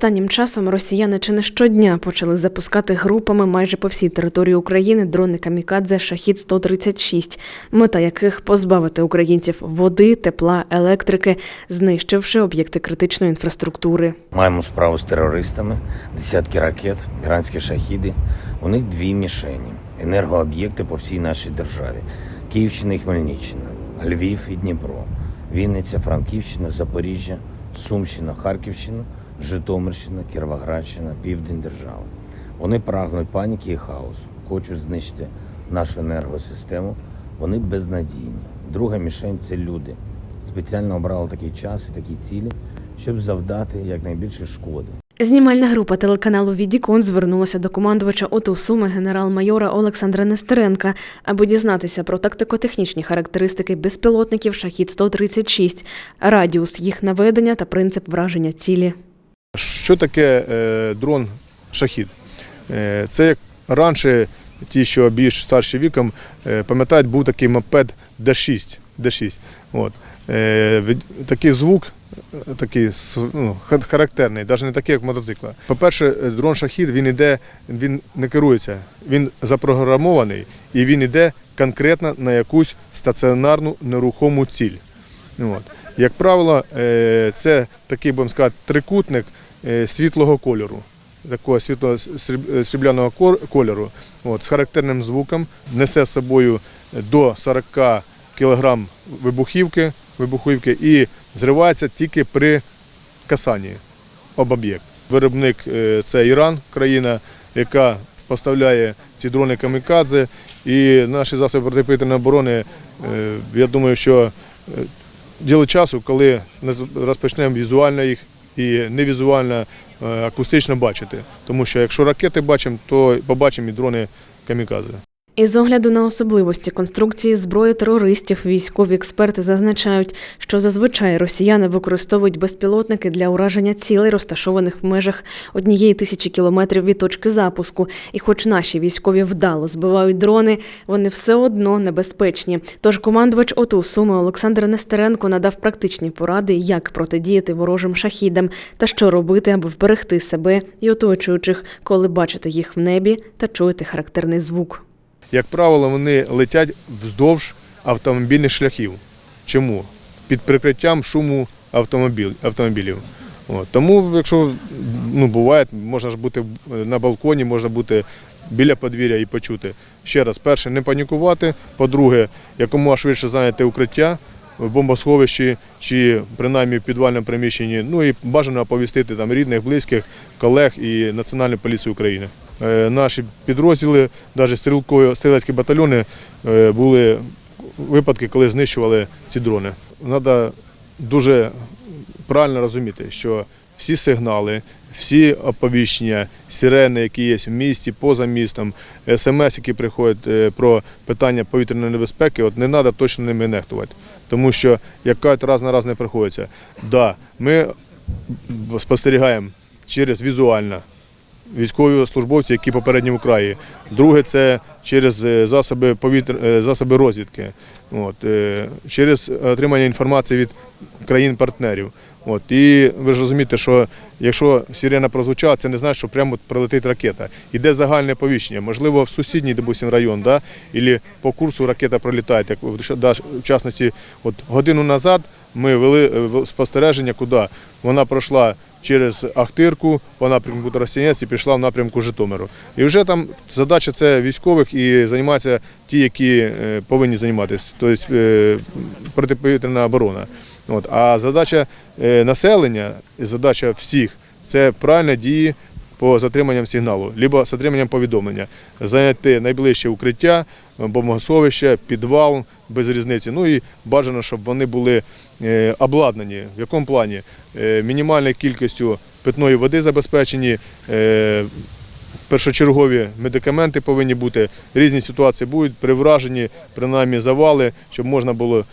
Останнім часом росіяни чи не щодня почали запускати групами майже по всій території України дрони камікадзе Шахід 136 мета яких позбавити українців води, тепла, електрики, знищивши об'єкти критичної інфраструктури. Маємо справу з терористами, десятки ракет, іранські шахіди. У них дві мішені енергооб'єкти по всій нашій державі: Київщина і Хмельниччина, Львів і Дніпро, Вінниця, Франківщина, Запоріжжя, Сумщина, Харківщина, Житомирщина, Кіровоградщина, Південь держави. Вони прагнуть паніки і хаосу, хочуть знищити нашу енергосистему. Вони безнадійні. Друга мішень це люди. Спеціально обрали такий час і такі цілі, щоб завдати якнайбільше шкоди. Знімальна група телеканалу Відікон звернулася до командувача ОТУ Суми генерал-майора Олександра Нестеренка, аби дізнатися про тактико-технічні характеристики безпілотників Шахід 136 радіус їх наведення та принцип враження цілі. Що таке е, дрон шахід? Е, це як раніше, ті, що більш старші віком, е, пам'ятають, був такий мопед D6. D6. От. Такий звук, такий ну, характерний, навіть не такий, як мотоцикла. По-перше, дрон шахід він іде, він не керується, він запрограмований і він іде конкретно на якусь стаціонарну нерухому ціль. От. Як правило, е, це такий, будемо сказати, трикутник е, світлого кольору, такого світло срібляного кольору, от, з характерним звуком, несе з собою до 40 кг вибухівки, вибухівки і зривається тільки при касанні об об'єкт. Виробник е, це Іран, країна, яка поставляє ці дрони камікадзе. І наші засоби протиповітряної оборони, е, я думаю, що е, діло часу, коли ми розпочнемо візуально їх і невізуально, е, акустично бачити. Тому що якщо ракети бачимо, то побачимо і дрони камікадзе. Із огляду на особливості конструкції зброї терористів, військові експерти зазначають, що зазвичай росіяни використовують безпілотники для ураження цілей, розташованих в межах однієї тисячі кілометрів від точки запуску. І, хоч наші військові вдало збивають дрони, вони все одно небезпечні. Тож командувач ОТУ Суми Олександр Нестеренко надав практичні поради, як протидіяти ворожим шахідам та що робити, аби вберегти себе і оточуючих, коли бачите їх в небі та чуєте характерний звук. Як правило, вони летять вздовж автомобільних шляхів. Чому? Під прикриттям шуму автомобіль, автомобілів. От. Тому, якщо ну, буває, можна ж бути на балконі, можна бути біля подвір'я і почути. Ще раз, перше, не панікувати. По-друге, якомога швидше зайняти укриття бомбосховищі чи принаймні в підвальному приміщенні. Ну і бажано оповістити там рідних, близьких, колег і Національну поліцію України. Е, Наші підрозділи, навіть стрілкові стрілецькі батальйони, е, були випадки, коли знищували ці дрони. Треба дуже правильно розуміти, що всі сигнали, всі оповіщення, сирени, які є в місті, поза містом, смс, які приходять е, про питання повітряної небезпеки, от не треба точно ними нехтувати. Тому що як кажуть, раз на раз не приходиться. Да, ми спостерігаємо через візуально військові службовці, які попередньо в краї. Друге це через е, засоби повітря, е, засоби розвідки, от, е, через отримання інформації від країн-партнерів. От, і ви ж розумієте, що якщо сирена прозвучала, це не значить, що прямо прилетить ракета. Іде загальне повіщення. Можливо, в сусідній, допустим, район, да, або по курсу ракета пролітає. Як да, в частності, от годину назад ми вели е, спостереження, куди вона пройшла через Ахтирку по напрямку Тростянець і пішла в напрямку Житомиру. І вже там задача це військових і займаються ті, які е, повинні займатися, тобто е, протиповітряна оборона. От. А задача е, населення задача всіх це правильні дії по затриманням сигналу, либо з отриманням повідомлення, зайняти найближче укриття, бомбосховище, підвал без різниці. Ну і бажано, щоб вони були е, обладнані. В якому плані? Е, Мінімальною кількістю питної води забезпечені. Першочергові медикаменти повинні бути. Різні ситуації будуть при враженні, принаймні завали, щоб можна було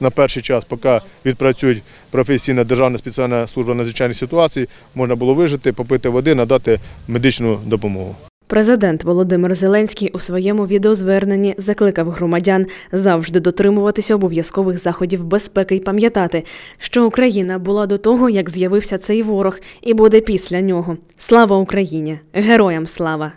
на перший час, поки відпрацюють професійна державна спеціальна служба надзвичайних ситуацій, можна було вижити, попити води, надати медичну допомогу. Президент Володимир Зеленський у своєму відеозверненні закликав громадян завжди дотримуватися обов'язкових заходів безпеки і пам'ятати, що Україна була до того, як з'явився цей ворог, і буде після нього. Слава Україні! Героям слава!